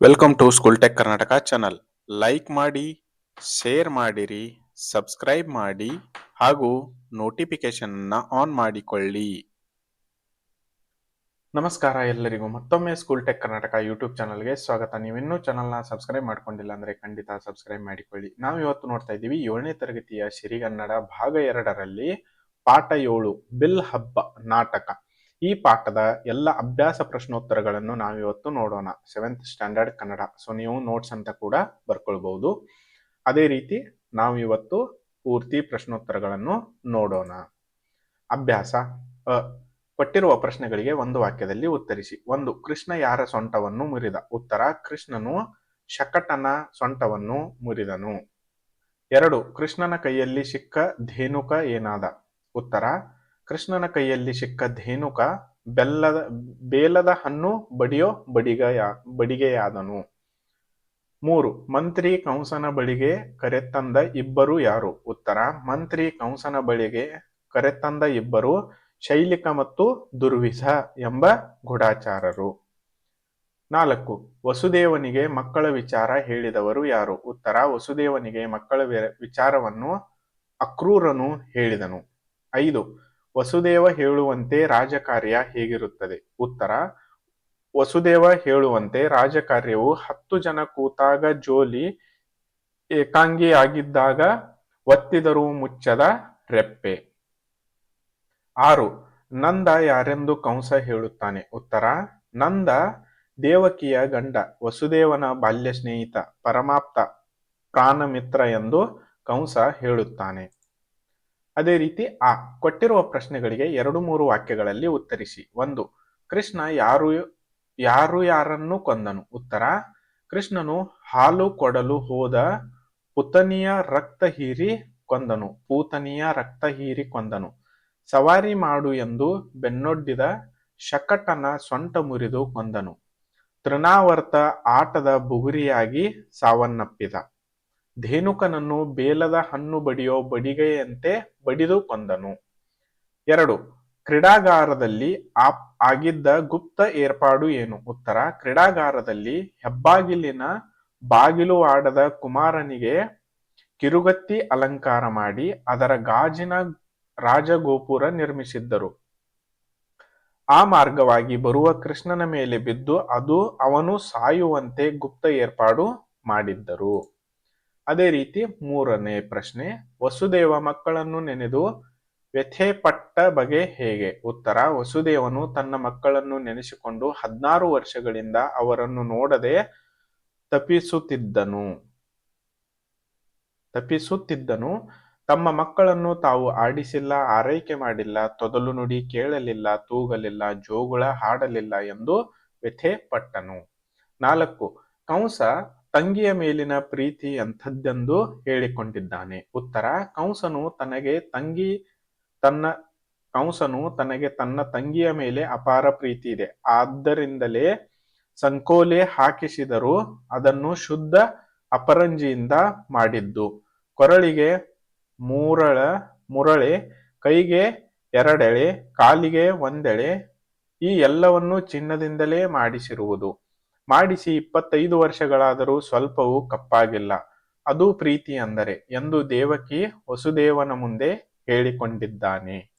Welcome to school tech Karnataka channel like ಮಾಡಿ share ಮಾಡಿರಿ subscribe ಮಾಡಿ, ಹಾಗೂ ನೋಟಿಫಿಕೇಶನ್ ಆನ್ ಮಾಡಿಕೊಳ್ಳಿ. ನಮಸ್ಕಾರ ಎಲ್ಲರಿಗೂ. ಮತ್ತೊಮ್ಮೆ ಸ್ಕೂಲ್ ಟೆಕ್ ಕರ್ನಾಟಕ ಯೂಟ್ಯೂಬ್ ಚಾನಲ್ಗೆ ಸ್ವಾಗತ. ನೀವಿನ್ನೂ ಚಾನಲ್ನ ಸಬ್ಸ್ಕ್ರೈಬ್ ಮಾಡ್ಕೊಂಡಿಲ್ಲ ಅಂದ್ರೆ ಖಂಡಿತ ಸಬ್ಸ್ಕ್ರೈಬ್ ಮಾಡಿಕೊಳ್ಳಿ. ನಾವು ಇವತ್ತು ನೋಡ್ತಾ ಇದ್ದೀವಿ ಏಳನೇ ತರಗತಿಯ ಸಿರಿಗನ್ನಡ ಭಾಗ ಎರಡರಲ್ಲಿ ಪಾಠ ಏಳು, ಬಿಲ್ ಹಬ್ಬ ನಾಟಕ. ಈ ಪಾಠದ ಎಲ್ಲ ಅಭ್ಯಾಸ ಪ್ರಶ್ನೋತ್ತರಗಳನ್ನು ನಾವಿವತ್ತು ನೋಡೋಣ. Seventh standard Kannada. ಸೊ ನೀವು ನೋಟ್ಸ್ ಅಂತ ಕೂಡ ಬರ್ಕೊಳ್ಬಹುದು. ಅದೇ ರೀತಿ ನಾವು ಇವತ್ತು ಪೂರ್ತಿ ಪ್ರಶ್ನೋತ್ತರಗಳನ್ನು ನೋಡೋಣ. ಅಭ್ಯಾಸ. ಅ, ಕೊಟ್ಟಿರುವ ಪ್ರಶ್ನೆಗಳಿಗೆ ಒಂದು ವಾಕ್ಯದಲ್ಲಿ ಉತ್ತರಿಸಿ. ಒಂದು, ಕೃಷ್ಣ ಯಾರ ಸೊಂಟವನ್ನು ಮುರಿದ? ಉತ್ತರ, ಕೃಷ್ಣನು ಶಕಟನ ಸೊಂಟವನ್ನು ಮುರಿದನು. ಎರಡು, ಕೃಷ್ಣನ ಕೈಯಲ್ಲಿ ಸಿಕ್ಕ ಧೇನುಕ ಏನಾದ? ಉತ್ತರ ಕೃಷ್ಣನ ಕೈಯಲ್ಲಿ ಸಿಕ್ಕ ಧೇನುಕ ಬೆಲ್ಲದ, ಬೇಲದ ಹಣ್ಣು ಬಡಿಯೋ ಬಡಿಗೆಯ ಬಡಿಗೆಯಾದನು. ಮೂರು, ಮಂತ್ರಿ ಕಂಸನ ಬಳಿಗೆ ಕರೆತಂದ ಇಬ್ಬರು ಯಾರು? ಉತ್ತರ, ಮಂತ್ರಿ ಕಂಸನ ಬಳಿಗೆ ಕರೆತಂದ ಇಬ್ಬರು ಶೈಲಿಕ ಮತ್ತು ದುರ್ವಿಸ ಎಂಬ ಗೂಢಾಚಾರರು. ನಾಲ್ಕು, ವಸುದೇವನಿಗೆ ಮಕ್ಕಳ ವಿಚಾರ ಹೇಳಿದವರು ಯಾರು? ಉತ್ತರ, ವಸುದೇವನಿಗೆ ಮಕ್ಕಳ ವಿಚಾರವನ್ನು ಅಕ್ರೂರನು ಹೇಳಿದನು. ಐದು ವಸುದೇವ ಹೇಳುವಂತೆ ರಾಜಕಾರ್ಯ ಹೇಗಿರುತ್ತದೆ? ಉತ್ತರ, ವಸುದೇವ ಹೇಳುವಂತೆ ರಾಜಕಾರ್ಯವು ಹತ್ತು ಜನ ಕೂತಾಗ ಜೋಲಿ, ಏಕಾಂಗಿಯಾಗಿದ್ದಾಗ ಒತ್ತಿದರೂ ಮುಚ್ಚದ ರೆಪ್ಪೆ. ಆರು, ನಂದ ಯಾರೆಂದು ಕಂಸ ಹೇಳುತ್ತಾನೆ? ಉತ್ತರ, ನಂದ ದೇವಕಿಯ ಗಂಡ, ವಸುದೇವನ ಬಾಲ್ಯ ಸ್ನೇಹಿತ ಪರಮಾಪ್ತ, ಪ್ರಾಣಮಿತ್ರ ಎಂದು ಕಂಸ ಹೇಳುತ್ತಾನೆ. ಅದೇ ರೀತಿ ಆ ಕೊಟ್ಟಿರುವ ಪ್ರಶ್ನೆಗಳಿಗೆ ಎರಡು ಮೂರು ವಾಕ್ಯಗಳಲ್ಲಿ ಉತ್ತರಿಸಿ. ಒಂದು, ಕೃಷ್ಣ ಯಾರು ಯಾರು ಯಾರನ್ನು ಕೊಂದನು? ಉತ್ತರ, ಕೃಷ್ಣನು ಹಾಲು ಕೊಡಲು ಹೋದ ಪುತನಿಯ ರಕ್ತ ಹೀರಿ ಕೊಂದನು. ಪೂತನಿಯ ರಕ್ತ ಹೀರಿ ಕೊಂದನು. ಸವಾರಿ ಮಾಡು ಎಂದು ಬೆನ್ನೊಡ್ಡಿದ ಶಕಟನ ಸೊಂಟ ಮುರಿದು ಕೊಂದನು. ತೃಣಾವರ್ತ ಆಟದ ಬುಗುರಿಯಾಗಿ ಸಾವನ್ನಪ್ಪಿದ. ಧೇನುಕನನ್ನು ಬೇಲದ ಹಣ್ಣು ಬಡಿಯೋ ಬಡಿಗೆಯಂತೆ ಬಡಿದು ಕೊಂದನು. ಎರಡು, ಕ್ರೀಡಾಗಾರದಲ್ಲಿ ಆಗಿದ್ದ ಗುಪ್ತ ಏರ್ಪಾಡು ಏನು? ಉತ್ತರ, ಕ್ರೀಡಾಗಾರದಲ್ಲಿ ಹೆಬ್ಬಾಗಿಲಿನ ಬಾಗಿಲು ಆಡದ ಕುಮಾರನಿಗೆ ಕಿರುಗತ್ತಿ ಅಲಂಕಾರ ಮಾಡಿ ಅದರ ಗಾಜಿನ ರಾಜಗೋಪುರ ನಿರ್ಮಿಸಿದ್ದರು. ಆ ಮಾರ್ಗವಾಗಿ ಬರುವ ಕೃಷ್ಣನ ಮೇಲೆ ಬಿದ್ದು ಅದು ಅವನು ಸಾಯುವಂತೆ ಗುಪ್ತ ಏರ್ಪಾಡು ಮಾಡಿದ್ದರು. ಅದೇ ರೀತಿ ಮೂರನೇ ಪ್ರಶ್ನೆ, ವಸುದೇವ ಮಕ್ಕಳನ್ನು ನೆನೆದು ವ್ಯಥೆ ಪಟ್ಟ ಬಗೆ ಹೇಗೆ? ಉತ್ತರ, ವಸುದೇವನು ತನ್ನ ಮಕ್ಕಳನ್ನು ನೆನೆಸಿಕೊಂಡು ಹದಿನಾರು ವರ್ಷಗಳಿಂದ ಅವರನ್ನು ನೋಡದೆ ತಪ್ಪಿಸುತ್ತಿದ್ದನು. ತಪ್ಪಿಸುತ್ತಿದ್ದನು. ತಮ್ಮ ಮಕ್ಕಳನ್ನು ತಾವು ಆಡಿಸಿಲ್ಲ, ಆರೈಕೆ ಮಾಡಿಲ್ಲ, ತೊದಲು ನುಡಿ ಕೇಳಲಿಲ್ಲ, ತೂಗಲಿಲ್ಲ, ಜೋಗುಳ ಹಾಡಲಿಲ್ಲ ಎಂದು ವ್ಯಥೆ ಪಟ್ಟನು ನಾಲ್ಕು, ಕಂಸ ತಂಗಿಯ ಮೇಲಿನ ಪ್ರೀತಿ ಅಂಥದ್ದೆಂದು ಹೇಳಿಕೊಂಡಿದ್ದಾನೆ. ಉತ್ತರ, ಕಂಸನು ತನಗೆ ತಂಗಿ, ತನ್ನ, ಕಂಸನು ತನಗೆ ತನ್ನ ತಂಗಿಯ ಮೇಲೆ ಅಪಾರ ಪ್ರೀತಿ ಇದೆ. ಆದ್ದರಿಂದಲೇ ಸಂಕೋಲೆ ಹಾಕಿಸಿದರೂ ಅದನ್ನು ಶುದ್ಧ ಅಪರಂಜಿಯಿಂದ ಮಾಡಿದ್ದು. ಕೊರಳಿಗೆ ಮೂರಳ, ಮುರಳೆ, ಕೈಗೆ ಎರಡೆಳೆ, ಕಾಲಿಗೆ ಒಂದೆಳೆ, ಈ ಎಲ್ಲವನ್ನು ಚಿನ್ನದಿಂದಲೇ ಮಾಡಿಸಿರುವುದು. ಮಾಡಿಸಿ ಇಪ್ಪತ್ತೈದು ವರ್ಷಗಳಾದರೂ ಸ್ವಲ್ಪವೂ ಕಪ್ಪಾಗಿಲ್ಲ. ಅದು ಪ್ರೀತಿ ಅಂದರೆ ಎಂದು ದೇವಕಿ ವಸುದೇವನ ಮುಂದೆ ಹೇಳಿಕೊಂಡಿದ್ದಾನೆ.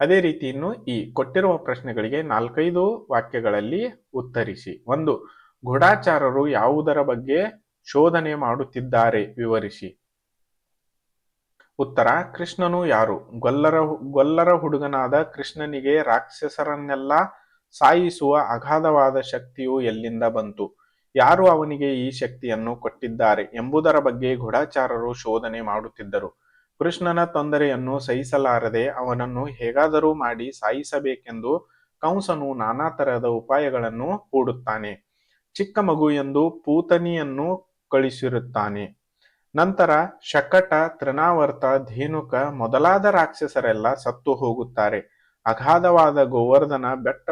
ಅದೇ ರೀತಿ ಇನ್ನು ಈ ಕೊಟ್ಟಿರುವ ಪ್ರಶ್ನೆಗಳಿಗೆ ನಾಲ್ಕೈದು ವಾಕ್ಯಗಳಲ್ಲಿ ಉತ್ತರಿಸಿ. ಒಂದು ಗೂಢಾಚಾರರು ಯಾವುದರ ಬಗ್ಗೆ ಶೋಧನೆ ಮಾಡುತ್ತಿದ್ದಾರೆ ವಿವರಿಸಿ. ಉತ್ತರ, ಕೃಷ್ಣನು ಯಾರು? ಗೊಲ್ಲರ ಗೊಲ್ಲರ ಹುಡುಗನಾದ ಕೃಷ್ಣನಿಗೆ ರಾಕ್ಷಸರನ್ನೆಲ್ಲ ಸಾಯಿಸುವ ಅಗಾಧವಾದ ಶಕ್ತಿಯು ಎಲ್ಲಿಂದ ಬಂತು? ಯಾರು ಅವನಿಗೆ ಈ ಶಕ್ತಿಯನ್ನು ಕೊಟ್ಟಿದ್ದಾರೆ ಎಂಬುದರ ಬಗ್ಗೆ ಗೂಢಾಚಾರರು ಶೋಧನೆ ಮಾಡುತ್ತಿದ್ದರು. ಕೃಷ್ಣನ ತೊಂದರೆಯನ್ನು ಸಹಿಸಲಾರದೆ ಅವನನ್ನು ಹೇಗಾದರೂ ಮಾಡಿ ಸಾಯಿಸಬೇಕೆಂದು ಕಂಸನು ನಾನಾ ತರಹದ ಉಪಾಯಗಳನ್ನು ಹೂಡುತ್ತಾನೆ. ಚಿಕ್ಕ ಮಗು ಎಂದು ಪೂತನಿಯನ್ನು ಕಳಿಸಿರುತ್ತಾನೆ. ನಂತರ ಶಕಟ, ತೃಣಾವರ್ತ, ಧೇನುಕ ಮೊದಲಾದ ರಾಕ್ಷಸರೆಲ್ಲ ಸತ್ತು ಹೋಗುತ್ತಾರೆ. ಅಗಾಧವಾದ ಗೋವರ್ಧನ ಬೆಟ್ಟ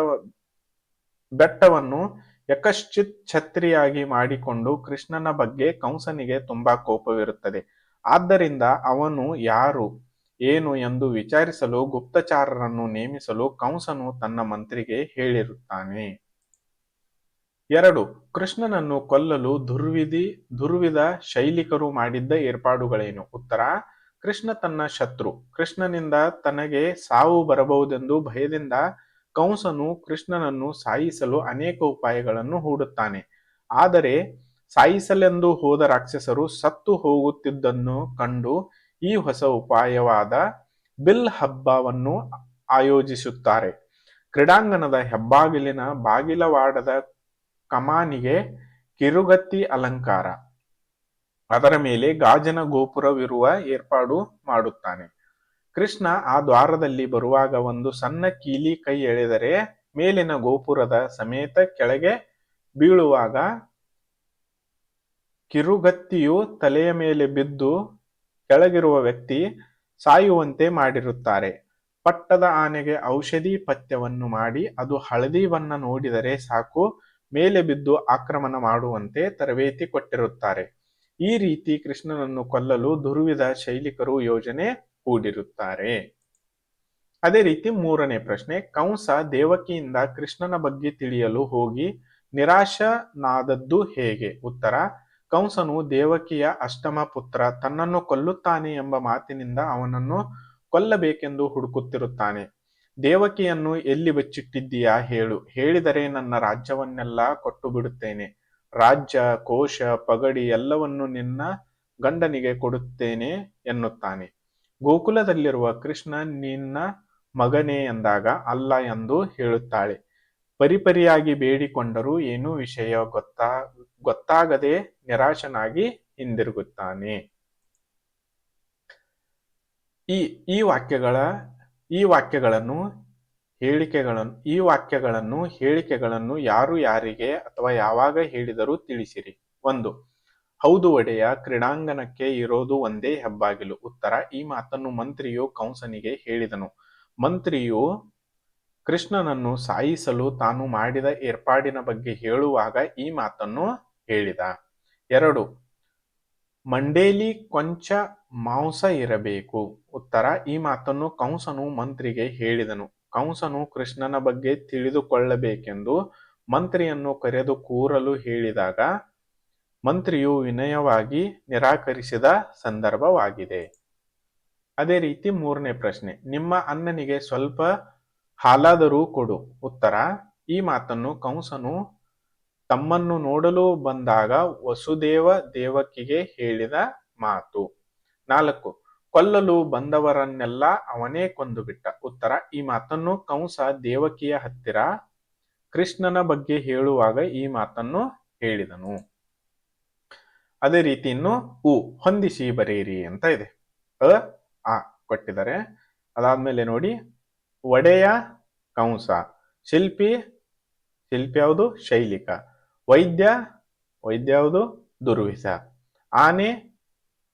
ಬೆಟ್ಟವನ್ನು ಯಕಶ್ಚಿತ್ ಛತ್ರಿಯಾಗಿ ಮಾಡಿಕೊಂಡು ಕೃಷ್ಣನ ಬಗ್ಗೆ ಕಂಸನಿಗೆ ತುಂಬಾ ಕೋಪವಿರುತ್ತದೆ. ಆದ್ದರಿಂದ ಅವನು ಯಾರು, ಏನು ಎಂದು ವಿಚಾರಿಸಲು ಗುಪ್ತಚಾರರನ್ನು ನೇಮಿಸಲು ಕಂಸನು ತನ್ನ ಮಂತ್ರಿಗೆ ಹೇಳಿರುತ್ತಾನೆ. ಎರಡು, ಕೃಷ್ಣನನ್ನು ಕೊಲ್ಲಲು ದುರ್ವಿಧಿ, ದುರ್ವಿಧ ಶೈಲಿಕರು ಮಾಡಿದ್ದ ಏರ್ಪಾಡುಗಳೇನು? ಉತ್ತರ ಕೃಷ್ಣ ತನ್ನ ಶತ್ರು. ಕೃಷ್ಣನಿಂದ ತನಗೆ ಸಾವು ಬರಬಹುದೆಂದು ಭಯದಿಂದ ಕಂಸನು ಕೃಷ್ಣನನ್ನು ಸಾಯಿಸಲು ಅನೇಕ ಉಪಾಯಗಳನ್ನು ಹೂಡುತ್ತಾನೆ. ಆದರೆ ಸಾಯಿಸಲೆಂದು ಹೋದ ರಾಕ್ಷಸರು ಸತ್ತು ಹೋಗುತ್ತಿದ್ದನ್ನು ಕಂಡು ಈ ಹೊಸ ಉಪಾಯವಾದ ಬಿಲ್ ಹಬ್ಬವನ್ನು ಆಯೋಜಿಸುತ್ತಾರೆ. ಕ್ರೀಡಾಂಗಣದ ಹೆಬ್ಬಾಗಿಲಿನ ಬಾಗಿಲವಾಡದ ಕಮಾನಿಗೆ ಕಿರುಗತ್ತಿ ಅಲಂಕಾರ. ಅದರ ಮೇಲೆ ಗಾಜನ ಗೋಪುರವಿರುವ ಏರ್ಪಾಡು ಮಾಡುತ್ತಾನೆ. ಕೃಷ್ಣ ಆ ದ್ವಾರದಲ್ಲಿ ಬರುವಾಗ ಒಂದು ಸಣ್ಣ ಕೀಲಿ ಕೈ ಎಳೆದರೆ ಮೇಲಿನ ಗೋಪುರದ ಸಮೇತ ಕೆಳಗೆ ಬೀಳುವಾಗ ಕಿರುಗತ್ತಿಯು ತಲೆಯ ಮೇಲೆ ಬಿದ್ದು ಕೆಳಗಿರುವ ವ್ಯಕ್ತಿ ಸಾಯುವಂತೆ ಮಾಡಿರುತ್ತಾರೆ. ಪಟ್ಟದ ಆನೆಗೆ ಔಷಧಿ ಪಥ್ಯವನ್ನು ಮಾಡಿ ಅದು ಹಳದಿ ಬಣ್ಣ ನೋಡಿದರೆ ಸಾಕು, ಮೇಲೆ ಬಿದ್ದು ಆಕ್ರಮಣ ಮಾಡುವಂತೆ ತರಬೇತಿ ಕೊಟ್ಟಿರುತ್ತಾರೆ. ಈ ರೀತಿ ಕೃಷ್ಣನನ್ನು ಕೊಲ್ಲಲು ದುರ್ವಿಧ ಶೈಲಿಕರು ಯೋಜನೆ ಹೂಡಿರುತ್ತಾರೆ. ಅದೇ ರೀತಿ ಮೂರನೇ ಪ್ರಶ್ನೆ, ಕಂಸ ದೇವಕಿಯಿಂದ ಕೃಷ್ಣನ ಬಗ್ಗೆ ತಿಳಿಯಲು ಹೋಗಿ ನಿರಾಶನಾದದ್ದು ಹೇಗೆ? ಉತ್ತರ, ಕಂಸನು ದೇವಕಿಯ ಅಷ್ಟಮ ಪುತ್ರ, ತನ್ನನ್ನು ಕೊಲ್ಲುತ್ತಾನೆ ಎಂಬ ಮಾತಿನಿಂದ ಅವನನ್ನು ಕೊಲ್ಲಬೇಕೆಂದು ಹುಡುಕುತ್ತಿರುತ್ತಾನೆ. ದೇವಕಿಯನ್ನು ಎಲ್ಲಿ ಬಚ್ಚಿಟ್ಟಿದ್ದೀಯಾ ಹೇಳು, ಹೇಳಿದರೆ ನನ್ನ ರಾಜ್ಯವನ್ನೆಲ್ಲ ಕೊಟ್ಟು ಬಿಡುತ್ತೇನೆ. ರಾಜ್ಯ, ಕೋಶ, ಪಗಡಿ ಎಲ್ಲವನ್ನು ನಿನ್ನ ಗಂಡನಿಗೆ ಕೊಡುತ್ತೇನೆ ಎನ್ನುತ್ತಾನೆ. ಗೋಕುಲದಲ್ಲಿರುವ ಕೃಷ್ಣ ನಿನ್ನ ಮಗನೇ ಎಂದಾಗ ಅಲ್ಲ ಎಂದು ಹೇಳುತ್ತಾಳೆ. ಪರಿಪರಿಯಾಗಿ ಬೇಡಿಕೊಂಡರೂ ಏನೂ ವಿಷಯ ಗೊತ್ತಾ, ಗೊತ್ತಾಗದೆ ನಿರಾಶನಾಗಿ ಹಿಂದಿರುಗುತ್ತಾನೆ. ಈ ಈ ವಾಕ್ಯಗಳ, ಈ ವಾಕ್ಯಗಳನ್ನು ಹೇಳಿಕೆಗಳನ್ನು, ಈ ವಾಕ್ಯಗಳನ್ನು, ಹೇಳಿಕೆಗಳನ್ನು ಯಾರು ಯಾರಿಗೆ ಅಥವಾ ಯಾವಾಗ ಹೇಳಿದರೂ ತಿಳಿಸಿರಿ. ಒಂದು, ಹೌದು ಒಡೆಯ, ಕ್ರೀಡಾಂಗಣಕ್ಕೆ ಇರೋದು ಒಂದೇ ಹೆಬ್ಬಾಗಿಲು. ಉತ್ತರ, ಈ ಮಾತನ್ನು ಮಂತ್ರಿಯು ಕಂಸನಿಗೆ ಹೇಳಿದನು. ಮಂತ್ರಿಯು ಕೃಷ್ಣನನ್ನು ಸಾಯಿಸಲು ತಾನು ಮಾಡಿದ ಏರ್ಪಾಡಿನ ಬಗ್ಗೆ ಹೇಳುವಾಗ ಈ ಮಾತನ್ನು ಹೇಳಿದ. ಎರಡು, ಮಂಡೇಲಿ ಕೊಂಚ ಮಾಂಸ ಇರಬೇಕು. ಉತ್ತರ, ಈ ಮಾತನ್ನು ಕಂಸನು ಮಂತ್ರಿಗೆ ಹೇಳಿದನು. ಕಂಸನು ಕೃಷ್ಣನ ಬಗ್ಗೆ ತಿಳಿದುಕೊಳ್ಳಬೇಕೆಂದು ಮಂತ್ರಿಯನ್ನು ಕರೆದು ಕೂರಲು ಹೇಳಿದಾಗ, ಮಂತ್ರಿಯು ವಿನಯವಾಗಿ ನಿರಾಕರಿಸಿದ ಸಂದರ್ಭವಾಗಿದೆ. ಅದೇ ರೀತಿ ಮೂರನೇ ಪ್ರಶ್ನೆ, ನಿಮ್ಮ ಅಣ್ಣನಿಗೆ ಸ್ವಲ್ಪ ಹಾಲಾದರೂ ಕೊಡು. ಉತ್ತರ, ಈ ಮಾತನ್ನು ಕಂಸನು ತಮ್ಮನ್ನು ನೋಡಲು ಬಂದಾಗ ವಸುದೇವ ದೇವಕಿಗೆ ಹೇಳಿದ ಮಾತು. ನಾಲ್ಕು ಕೊಲ್ಲಲು ಬಂದವರನ್ನೆಲ್ಲ ಅವನೇ ಕೊಂದು ಬಿಟ್ಟ ಉತ್ತರ, ಈ ಮಾತನ್ನು ಕಂಸ ದೇವಕಿಯ ಹತ್ತಿರ ಕೃಷ್ಣನ ಬಗ್ಗೆ ಹೇಳುವಾಗ ಈ ಮಾತನ್ನು ಹೇಳಿದನು. ಅದೇ ರೀತಿ ಇನ್ನು ಉ ಹೊಂದಿಸಿ ಬರೆಯಿರಿ ಅಂತ ಇದೆ. ಅ, ಆ ಕೊಟ್ಟಿದ್ದಾರೆ. ಅದಾದ್ಮೇಲೆ ನೋಡಿ, ಒಡೆಯ ಕಂಸ, ಶಿಲ್ಪಿ ಶಿಲ್ಪಿ ಯಾವುದು? ಶೈಲಿಕ. ವೈದ್ಯ ವೈದ್ಯ ಯಾವುದು? ದುರ್ವಿಸ. ಆನೆ,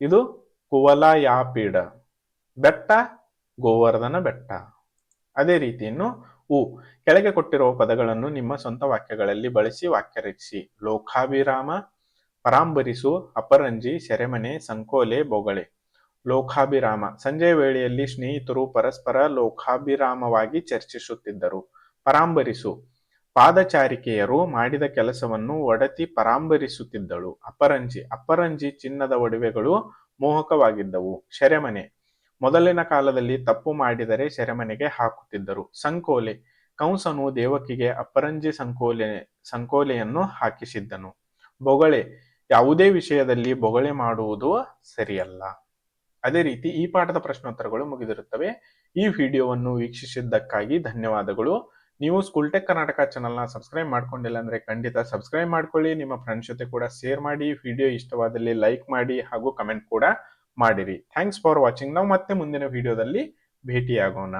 ಇದು ಕುವಲಯಾಪೀಡ ಬೆಟ್ಟ, ಗೋವರ್ಧನ ಬೆಟ್ಟ. ಅದೇ ರೀತಿಯನ್ನು ಉ. ಕೆಳಗೆ ಕೊಟ್ಟಿರುವ ಪದಗಳನ್ನು ನಿಮ್ಮ ಸ್ವಂತ ವಾಕ್ಯಗಳಲ್ಲಿ ಬಳಸಿ ವಾಕ್ಯ ರಚಿಸಿ ಲೋಕಾಭಿರಾಮ, ಪರಾಂಬರಿಸು, ಅಪರಂಜಿ, ಸೆರೆಮನೆ, ಸಂಕೋಲೆ, ಬೊಗಳೆ. ಲೋಕಾಭಿರಾಮ. ಸಂಜೆ ವೇಳೆಯಲ್ಲಿ ಸ್ನೇಹಿತರು ಪರಸ್ಪರ ಲೋಕಾಭಿರಾಮವಾಗಿ ಚರ್ಚಿಸುತ್ತಿದ್ದರು. ಪರಾಂಬರಿಸು. ಪಾದಚಾರಿಕೆಯರು ಮಾಡಿದ ಕೆಲಸವನ್ನು ಒಡತಿ ಪರಾಂಬರಿಸುತ್ತಿದ್ದಳು. ಅಪರಂಜಿ ಅಪರಂಜಿ ಚಿನ್ನದ ಒಡವೆಗಳು ಮೋಹಕವಾಗಿದ್ದವು. ಶೆರೆಮನೆ, ಮೊದಲಿನ ಕಾಲದಲ್ಲಿ ತಪ್ಪು ಮಾಡಿದರೆ ಶೆರೆಮನೆಗೆ ಹಾಕುತ್ತಿದ್ದರು. ಸಂಕೋಲೆ, ಕಂಸನು ದೇವಕಿಗೆ ಅಪರಂಜಿ ಸಂಕೋಲೆ, ಸಂಕೋಲೆಯನ್ನು ಹಾಕಿಸಿದ್ದನು. ಬೊಗಳೆ, ಯಾವುದೇ ವಿಷಯದಲ್ಲಿ ಬೊಗಳೆ ಮಾಡುವುದು ಸರಿಯಲ್ಲ. ಅದೇ ರೀತಿ ಈ ಪಾಠದ ಪ್ರಶ್ನೋತ್ತರಗಳು ಮುಗಿದಿರುತ್ತವೆ. ಈ ವಿಡಿಯೋವನ್ನು ವೀಕ್ಷಿಸಿದ್ದಕ್ಕಾಗಿ ಧನ್ಯವಾದಗಳು. ನೀವು ಸ್ಕೂಲ್ ಟೆಕ್ ಕರ್ನಾಟಕ ಚಾನಲ್ನ ಸಬ್ಸ್ಕ್ರೈಬ್ ಮಾಡ್ಕೊಂಡಿಲ್ಲ ಅಂದ್ರೆ ಖಂಡಿತ ಸಬ್ಸ್ಕ್ರೈಬ್ ಮಾಡ್ಕೊಳ್ಳಿ, ನಿಮ್ಮ ಫ್ರೆಂಡ್ಸ್ ಜೊತೆ ಕೂಡ ಶೇರ್ ಮಾಡಿ ವಿಡಿಯೋ ಇಷ್ಟವಾದಲ್ಲಿ ಲೈಕ್ ಮಾಡಿ ಹಾಗೂ ಕಮೆಂಟ್ ಕೂಡ ಮಾಡಿರಿ. ಥ್ಯಾಂಕ್ಸ್ ಫಾರ್ ವಾಚಿಂಗ್ ನಾವು ಮತ್ತೆ ಮುಂದಿನ ವಿಡಿಯೋದಲ್ಲಿ ಭೇಟಿಯಾಗೋಣ.